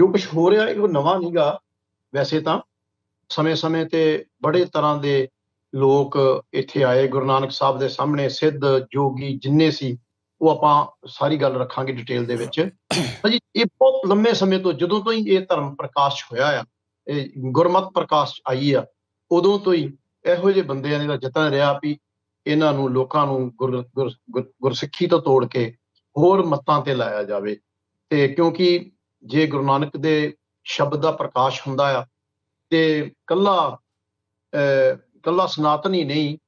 ਜੋ ਕੁਝ ਹੋ ਰਿਹਾ ਇਹ ਨਵਾਂ ਨਹੀਂਗਾ। ਵੈਸੇ ਤਾਂ ਸਮੇਂ-ਸਮੇਂ ਤੇ ਬੜੇ ਤਰ੍ਹਾਂ ਦੇ ਲੋਕ ਇੱਥੇ ਆਏ, ਗੁਰੂ ਨਾਨਕ ਸਾਹਿਬ ਦੇ ਸਾਹਮਣੇ, ਸਿੱਧ ਜੋਗੀ ਜਿੰਨੇ ਸੀ, ਉਹ ਆਪਾਂ ਸਾਰੀ ਗੱਲ ਰੱਖਾਂਗੇ ਡਿਟੇਲ ਦੇ ਵਿੱਚ। ਭਾਜੀ, ਇਹ ਬਹੁਤ ਲੰਮੇ ਸਮੇਂ ਤੋਂ, ਜਦੋਂ ਤੋਂ ਹੀ ਇਹ ਧਰਮ ਪ੍ਰਕਾਸ਼ ਹੋਇਆ ਆ, ਇਹ ਗੁਰਮਤ ਪ੍ਰਕਾਸ਼ ਆਈ ਆ, ਉਦੋਂ ਤੋਂ ਹੀ ਇਹੋ ਜਿਹੇ ਬੰਦਿਆਂ ਦਾ ਯਤਨ ਰਿਹਾ ਵੀ ਇਹਨਾਂ ਨੂੰ, ਲੋਕਾਂ ਨੂੰ ਗੁਰ- ਗੁਰ- ਗੁਰ- ਗੁਰਸਿੱਖੀ ਤੋਂ ਤੋੜ ਕੇ ਹੋਰ ਮਤਾਂ ਤੇ ਲਾਇਆ ਜਾਵੇ। ਤੇ ਕਿਉਂਕਿ ਜੇ ਗੁਰੂ ਨਾਨਕ ਦੇ ਸ਼ਬਦ ਦਾ ਪ੍ਰਕਾਸ਼ ਹੁੰਦਾ ਆ ਤੇ ਕੱਲਾ ਅਹ, ਕੱਲਾ ਸਨਾਤਨੀ ਨਹੀਂ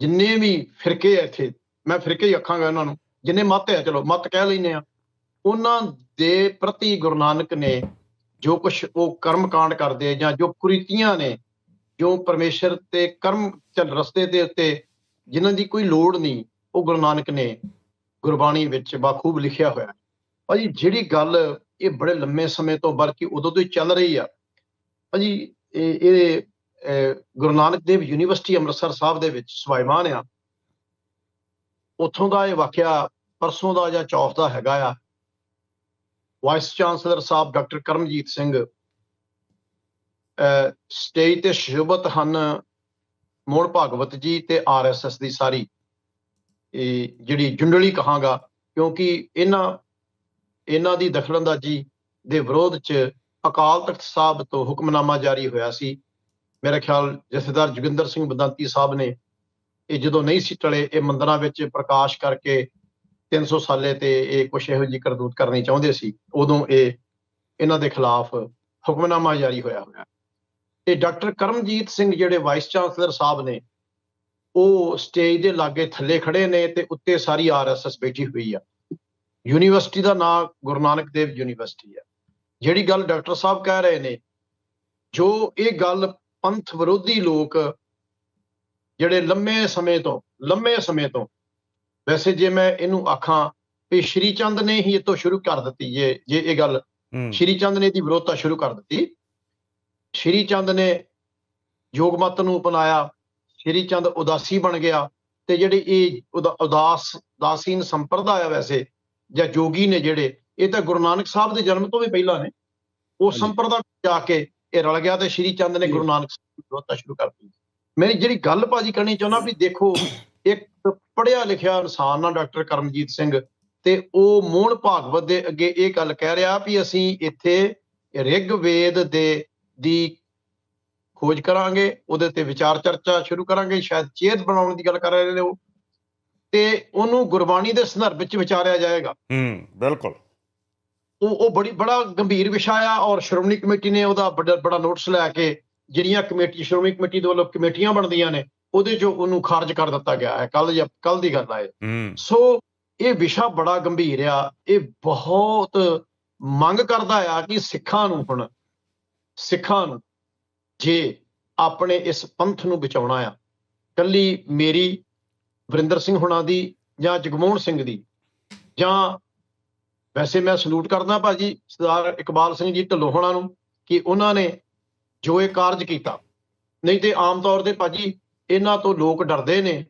ਜਿੰਨੇ ਵੀ ਫਿਰਕੇ ਇੱਥੇ ਮੈਂ ਫਿਰਕੇ ਹੀ ਆਖਾਂਗਾ ਉਹਨਾਂ ਨੂੰ ਜਿੰਨੇ ਮਤ ਆ ਚਲੋ ਮਤ ਕਹਿ ਲੈਨੇ ਆ ਉਹਨਾਂ ਦੇ ਪ੍ਰਤੀ ਗੁਰੂ ਨਾਨਕ ਨੇ ਜੋ ਕੁਝ ਉਹ ਕਰਮ ਕਾਂਡ ਕਰਦੇ ਜਾਂ ਜੋ ਕੁਰੀਤੀਆਂ ਨੇ ਜੋ ਪਰਮੇਸ਼ਰ ਤੇ ਕਰਮ ਚੱਲ ਰਸਤੇ ਦੇ ਉੱਤੇ ਜਿਨ੍ਹਾਂ ਦੀ ਕੋਈ ਲੋੜ ਨਹੀਂ ਉਹ ਗੁਰੂ ਨਾਨਕ ਨੇ ਗੁਰਬਾਣੀ ਵਿੱਚ ਬਾਖੂਬ ਲਿਖਿਆ ਹੋਇਆ। ਹੈ ਭਾਜੀ ਜਿਹੜੀ ਗੱਲ ਇਹ ਬੜੇ ਲੰਮੇ ਸਮੇਂ ਤੋਂ ਬਲਕਿ ਉਦੋਂ ਤੋਂ ਹੀ ਚੱਲ ਰਹੀ ਆ। ਭਾਜੀ ਇਹ ਗੁਰੂ ਨਾਨਕ ਦੇਵ ਯੂਨੀਵਰਸਿਟੀ ਅੰਮ੍ਰਿਤਸਰ ਸਾਹਿਬ ਦੇ ਵਿੱਚ ਸਵਾਈਮਾਨ ਆ। ਉੱਥੋਂ ਦਾ ਇਹ ਵਾਕਿਆ ਪਰਸੋਂ ਦਾ ਜਾਂ ਚੌਥ ਦਾ ਹੈਗਾ ਆ। Vice chancellor Sahib doctor Karamjit Singh ਅਹ, ਸਟੇਜ ਤੇ ਸ਼ੁਭਤ ਹਨ ਮੋਹਨ ਭਾਗਵਤ ਜੀ ਤੇ ਆਰਐਸਐਸ ਦੀ ਸਾਰੀ ਇਹ ਜਿਹੜੀ ਜੁੰਡਲੀ ਕਹਾਂਗਾ ਕਿਉਂਕਿ ਇਹਨਾਂ ਇਹਨਾਂ ਦੀ ਦਖਲਅੰਦਾਜ਼ੀ ਦੇ ਵਿਰੋਧ ਚ ਅਕਾਲ ਤਖਤ ਸਾਹਿਬ ਤੋਂ ਹੁਕਮਨਾਮਾ ਜਾਰੀ ਹੋਇਆ ਸੀ। ਮੇਰਾ ਖਿਆਲ ਜਥੇਦਾਰ ਜੋਗਿੰਦਰ ਸਿੰਘ ਬਦੰਤੀ ਸਾਹਿਬ ਨੇ ਇਹ ਜਦੋਂ ਨਹੀਂ ਸੀ ਟਲੇ, ਇਹ ਮੰਦਰਾਂ ਵਿੱਚ ਪ੍ਰਕਾਸ਼ ਕਰਕੇ 300 ਸਾਲੇ ਤੇ ਇਹ ਕੁਛ ਇਹੋ ਜਿਹੀ ਕਰਤੂਤ ਕਰਨੀ ਚਾਹੁੰਦੇ ਸੀ, ਉਦੋਂ ਇਹ ਇਹਨਾਂ ਦੇ ਖਿਲਾਫ ਹੁਕਮਨਾਮਾ ਜਾਰੀ ਹੋਇਆ ਹੋਇਆ। ਤੇ ਡਾਕਟਰ ਕਰਮਜੀਤ ਸਿੰਘ ਜਿਹੜੇ ਵਾਈਸ ਚਾਂਸਲਰ ਸਾਹਿਬ ਨੇ, ਉਹ ਸਟੇਜ ਦੇ ਲਾਗੇ ਥੱਲੇ ਖੜੇ ਨੇ ਤੇ ਉੱਤੇ ਸਾਰੀ ਆਰਐਸਐਸ ਬੈਠੀ ਹੋਈ ਆ। ਯੂਨੀਵਰਸਿਟੀ ਦਾ ਨਾਮ ਗੁਰੂ ਨਾਨਕ ਦੇਵ ਯੂਨੀਵਰਸਿਟੀ ਆ ਜਿਹੜੀ ਗੱਲ ਡਾਕਟਰ ਸਾਹਿਬ ਕਹਿ ਰਹੇ ਨੇ ਜੋ ਇਹ ਗੱਲ ਪੰਥ ਵਿਰੋਧੀ ਲੋਕ ਜਿਹੜੇ ਲੰਮੇ ਸਮੇਂ ਤੋਂ ਲੰਮੇ ਸਮੇਂ ਤੋਂ ਵੈਸੇ ਜੇ ਮੈਂ ਇਹਨੂੰ ਆਖਾਂ ਵੀ ਸ਼੍ਰੀ ਚੰਦ ਨੇ ਹੀ ਇਹ ਤੋਂ ਸ਼ੁਰੂ ਕਰ ਦਿੱਤੀ ਜੇ ਜੇ ਇਹ ਗੱਲ ਹੂੰ। ਸ਼੍ਰੀ ਚੰਦ ਨੇ ਦੀ ਵਿਰੋਧਤਾ ਸ਼ੁਰੂ ਕਰ ਦਿੱਤੀ। ਸ਼੍ਰੀ ਚੰਦ ਨੇ ਯੋਗ ਮਤ ਨੂੰ ਅਪਣਾਇਆ ਸ਼੍ਰੀ ਚੰਦ ਉਦਾਸੀ ਬਣ ਗਿਆ ਤੇ ਜਿਹੜੇ ਇਹ ਉਦਾ- ਉਦਾਸ ਉਦਾਸੀਨ ਸੰਪਰਦਾ ਆ ਵੈਸੇ ਜਾਂ ਜੋਗੀ ਨੇ ਜਿਹੜੇ ਇਹ ਤਾਂ ਗੁਰੂ ਨਾਨਕ ਸਾਹਿਬ ਦੇ ਜਨਮ ਤੋਂ ਵੀ ਪਹਿਲਾਂ ਨੇ ਉਹ। ਸੰਪਰਦਾ ਜਾ ਕੇ ਇਹ ਰਲ ਗਿਆ ਤੇ ਸ਼੍ਰੀ ਚੰਦ ਨੇ। ਗੁਰੂ ਨਾਨਕ ਸਾਹਿਬ ਦੀ ਵਿਰੋਧਤਾ ਸ਼ੁਰੂ ਕਰ ਦਿੱਤੀ ਮੇਰੀ ਜਿਹੜੀ ਗੱਲ ਭਾਜੀ ਕਰਨੀ ਚਾਹੁੰਦਾ ਵੀ ਦੇਖੋ ਇੱਕ ਪੜ੍ਹਿਆ ਲਿਖਿਆ ਇਨਸਾਨ ਆ ਡਾਕਟਰ ਕਰਮਜੀਤ ਸਿੰਘ ਤੇ ਉਹ ਮੋਹਨ ਭਾਗਵਤ ਦੇ ਅੱਗੇ ਇਹ ਗੱਲ ਕਹਿ ਰਿਹਾ ਵੀ ਅਸੀਂ ਇੱਥੇ ਰਿਗ ਵੇਦ ਦੇ ਦੀ ਖੋਜ ਕਰਾਂਗੇ ਉਹਦੇ ਤੇ ਵਿਚਾਰ ਚਰਚਾ ਸ਼ੁਰੂ ਕਰਾਂਗੇ ਸ਼ਾਇਦ ਚੇਤ ਬਣਾਉਣ ਦੀ ਗੱਲ ਕਰ ਰਹੇ ਨੇ ਉਹ ਤੇ ਉਹਨੂੰ ਗੁਰਬਾਣੀ ਦੇ ਸੰਦਰਭ ਵਿੱਚ ਵਿਚਾਰਿਆ ਜਾਏਗਾ। ਹੂੰ ਬਿਲਕੁਲ। ਉਹ ਉਹ ਬੜੀ ਬੜਾ ਗੰਭੀਰ ਵਿਸ਼ਾ ਆ ਔਰ ਸ਼੍ਰੋਮਣੀ ਕਮੇਟੀ ਨੇ ਉਹਦਾ ਬੜਾ ਬੜਾ ਨੋਟਿਸ ਲੈ ਕੇ ਜਿਹੜੀਆਂ ਕਮੇਟੀ ਸ਼੍ਰੋਮਣੀ ਕਮੇਟੀ ਦੇ ਵੱਲੋਂ ਕਮੇਟੀਆਂ ਬਣਦੀਆਂ ਨੇ ਉਹਦੇ ਚੋਂ ਉਹਨੂੰ ਖਾਰਜ ਕਰ ਦਿੱਤਾ ਗਿਆ ਹੈ। ਕੱਲ ਜਾਂ ਕੱਲ ਦੀ ਗੱਲ ਆ ਇਹ। ਹੂੰ। ਸੋ ਇਹ ਵਿਸ਼ਾ ਬੜਾ ਗੰਭੀਰ ਆ। ਇਹ ਬਹੁਤ ਮੰਗ ਕਰਦਾ ਆ ਕਿ ਸਿੱਖਾਂ ਨੂੰ ਹੁਣ ਸਿੱਖਾਂ ਨੂੰ ਜੇ ਆਪਣੇ ਇਸ ਪੰਥ ਨੂੰ ਬਚਾਉਣਾ ਆ ਕੱਲੀ ਮੇਰੀ ਵਰਿੰਦਰ ਸਿੰਘ ਹੁਣਾਂ ਦੀ ਜਾਂ ਜਗਮੋਹਨ ਸਿੰਘ ਦੀ। ਜਾਂ ਵੈਸੇ ਮੈਂ ਸਲੂਟ ਕਰਦਾ ਭਾਜੀ ਸਰਦਾਰ ਇਕਬਾਲ ਸਿੰਘ ਜੀ ਢਿੱਲੋਂ ਹੋਣਾ ਨੂੰ ਕਿ ਉਹਨਾਂ ਨੇ ਜੋ ਇਹ ਕਾਰਜ ਕੀਤਾ। ਨਹੀਂ ਤੇ ਆਮ ਤੌਰ ਤੇ ਭਾਜੀ ਇਹਨਾਂ ਤੋਂ ਲੋਕ ਡਰਦੇ ਨੇ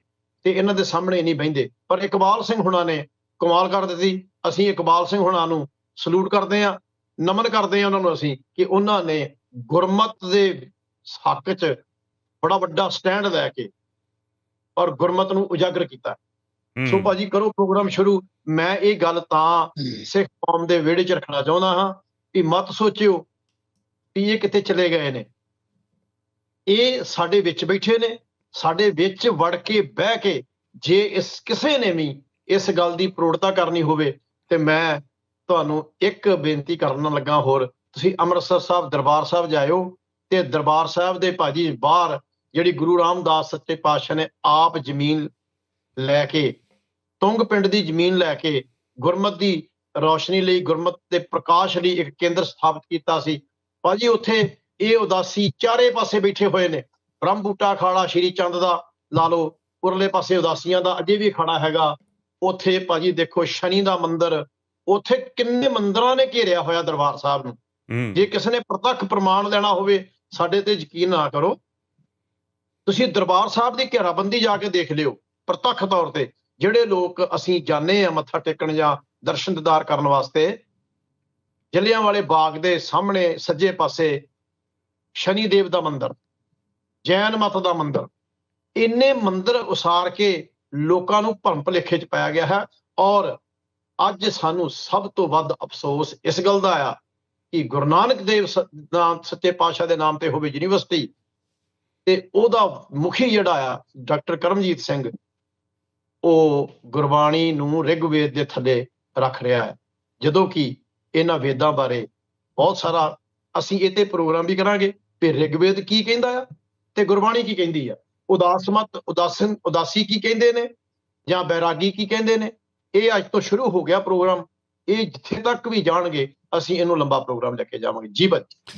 ਤੇ ਇਹਨਾਂ ਦੇ ਸਾਹਮਣੇ ਨਹੀਂ ਬਹਿੰਦੇ। ਪਰ ਇਕਬਾਲ ਸਿੰਘ ਹੁਣਾਂ ਨੇ ਕਮਾਲ ਕਰ ਦਿੱਤੀ। ਅਸੀਂ ਇਕਬਾਲ ਸਿੰਘ ਹੁਣਾਂ ਨੂੰ ਸਲੂਟ ਕਰਦੇ ਹਾਂ, ਨਮਨ ਕਰਦੇ ਹਾਂ ਉਹਨਾਂ ਨੂੰ ਅਸੀਂ ਕਿ ਉਹਨਾਂ ਨੇ ਗੁਰਮਤ ਦੇ ਹੱਕ 'ਚ ਬੜਾ ਵੱਡਾ ਸਟੈਂਡ ਲੈ ਕੇ ਔਰ ਗੁਰਮਤ ਨੂੰ ਉਜਾਗਰ ਕੀਤਾ। ਸੋ ਭਾਜੀ ਕਰੋ ਪ੍ਰੋਗਰਾਮ ਸ਼ੁਰੂ। ਮੈਂ ਇਹ ਗੱਲ ਤਾਂ ਸਿੱਖ ਕੌਮ ਦੇ ਵਿਹੜੇ 'ਚ ਰੱਖਣਾ ਚਾਹੁੰਦਾ ਹਾਂ ਕਿ ਮਤ ਸੋਚਿਓ ਕਿ ਇਹ ਕਿੱਥੇ ਚਲੇ ਗਏ ਨੇ। ਇਹ ਸਾਡੇ ਵਿੱਚ ਬੈਠੇ ਨੇ ਸਾਡੇ ਵਿੱਚ ਵੜ ਕੇ ਬਹਿ ਕੇ ਜੇ ਇਸ ਕਿਸੇ ਨੇ ਵੀ ਇਸ ਗੱਲ ਦੀ ਪ੍ਰੋੜਤਾ ਕਰਨੀ ਹੋਵੇ ਤੇ ਮੈਂ ਤੁਹਾਨੂੰ ਇੱਕ ਬੇਨਤੀ ਕਰਨ ਲੱਗਾ ਹੋਰ ਤੁਸੀਂ ਅੰਮ੍ਰਿਤਸਰ ਸਾਹਿਬ ਦਰਬਾਰ ਸਾਹਿਬ ਜਾਇਓ ਤੇ ਦਰਬਾਰ ਸਾਹਿਬ ਦੇ ਭਾਜੀ ਬਾਹਰ ਜਿਹੜੀ ਗੁਰੂ ਰਾਮਦਾਸ ਸੱਚੇ ਪਾਤਸ਼ਾਹ ਨੇ ਆਪ ਜ਼ਮੀਨ ਲੈ ਕੇ ਤੁੰਗ ਪਿੰਡ ਦੀ ਜ਼ਮੀਨ ਲੈ ਕੇ ਗੁਰਮਤ ਦੀ ਰੌਸ਼ਨੀ ਲਈ ਗੁਰਮਤ ਦੇ ਪ੍ਰਕਾਸ਼ ਲਈ ਇੱਕ ਕੇਂਦਰ ਸਥਾਪਿਤ ਕੀਤਾ ਸੀ। ਭਾਜੀ ਉੱਥੇ ਇਹ ਉਦਾਸੀ ਚਾਰੇ ਪਾਸੇ ਬੈਠੇ ਹੋਏ ਨੇ। ਬ੍ਰਹਮ ਬੂਟਾ ਅਖਾੜਾ ਸ਼੍ਰੀ ਚੰਦ ਦਾ ਲਾ ਲਓ ਉਰਲੇ ਪਾਸੇ ਉਦਾਸੀਆਂ ਦਾ ਅਜੇ ਵੀ ਖੜਾ ਹੈਗਾ। ਉੱਥੇ ਭਾਜੀ ਦੇਖੋ ਸ਼ਨੀ ਦਾ ਮੰਦਿਰ ਉੱਥੇ ਕਿੰਨੇ ਮੰਦਿਰਾਂ ਨੇ ਘੇਰਿਆ ਹੋਇਆ ਦਰਬਾਰ ਸਾਹਿਬ ਨੂੰ। ਜੇ ਕਿਸੇ ਨੇ ਪ੍ਰਤੱਖ ਪ੍ਰਮਾਣ ਲੈਣਾ ਹੋਵੇ ਸਾਡੇ ਤੇ ਯਕੀਨ ਨਾ ਕਰੋ। ਤੁਸੀਂ ਦਰਬਾਰ ਸਾਹਿਬ ਦੀ ਘੇਰਾਬੰਦੀ ਜਾ ਕੇ ਦੇਖ ਲਿਓ ਪ੍ਰਤੱਖ ਤੌਰ ਤੇ ਜਿਹੜੇ ਲੋਕ ਅਸੀਂ ਜਾਣੇ ਆ ਮੱਥਾ ਟੇਕਣ ਜਾਂ ਦਰਸ਼ਨ ਦਿਦਾਰ ਕਰਨ ਵਾਸਤੇ ਜਲਿਆਂ ਵਾਲੇ ਬਾਗ ਦੇ ਸਾਹਮਣੇ ਸੱਜੇ ਪਾਸੇ ਸ਼ਨੀ ਦੇਵ ਦਾ ਮੰਦਿਰ, ਜੈਨ ਮਤ ਦਾ ਮੰਦਿਰ, ਇੰਨੇ ਮੰਦਿਰ ਉਸਾਰ ਕੇ ਲੋਕਾਂ ਨੂੰ ਭਰਮ ਭੁਲੇਖੇ ਚ ਪਾਇਆ ਗਿਆ ਹੈ ਔਰ ਅੱਜ ਸਾਨੂੰ ਸਭ ਤੋਂ ਵੱਧ ਅਫਸੋਸ ਇਸ ਗੱਲ ਦਾ ਆ ਕਿ ਗੁਰੂ ਨਾਨਕ ਦੇਵ ਸ- ਨਾਮ ਸੱਚੇ ਪਾਤਸ਼ਾਹ ਦੇ ਨਾਮ ਤੇ ਹੋਵੇ ਯੂਨੀਵਰਸਿਟੀ ਤੇ ਉਹਦਾ ਮੁਖੀ ਜਿਹੜਾ ਆ, ਡਾਕਟਰ ਕਰਮਜੀਤ ਸਿੰਘ, ਉਹ ਗੁਰਬਾਣੀ ਨੂੰ ਰਿਗਵੇਦ ਦੇ ਥੱਲੇ ਰੱਖ ਰਿਹਾ ਹੈ। ਜਦੋਂ ਕਿ ਇਹਨਾਂ ਵੇਦਾਂ ਬਾਰੇ ਬਹੁਤ ਸਾਰਾ ਅਸੀਂ ਇਹ ਤੇ ਪ੍ਰੋਗਰਾਮ ਵੀ ਕਰਾਂਗੇ ਕਿ ਰਿਗਵੇਦ ਕੀ ਕਹਿੰਦਾ ਆ ਤੇ ਗੁਰਬਾਣੀ ਕੀ ਕਹਿੰਦੀ ਆ। ਉਦਾਸ ਮਤ, ਉਦਾਸਨ, ਉਦਾਸੀ ਕੀ ਕਹਿੰਦੇ ਨੇ ਜਾਂ ਬੈਰਾਗੀ ਕੀ ਕਹਿੰਦੇ ਨੇ? ਇਹ ਅੱਜ ਤੋਂ ਸ਼ੁਰੂ ਹੋ ਗਿਆ ਪ੍ਰੋਗਰਾਮ। ਇਹ ਜਿੱਥੇ ਤੱਕ ਵੀ ਜਾਣਗੇ, ਅਸੀਂ ਇਹਨੂੰ ਲੰਬਾ ਪ੍ਰੋਗਰਾਮ ਲੈ ਕੇ ਜਾਵਾਂਗੇ। ਜੀ ਬੱਚੇ।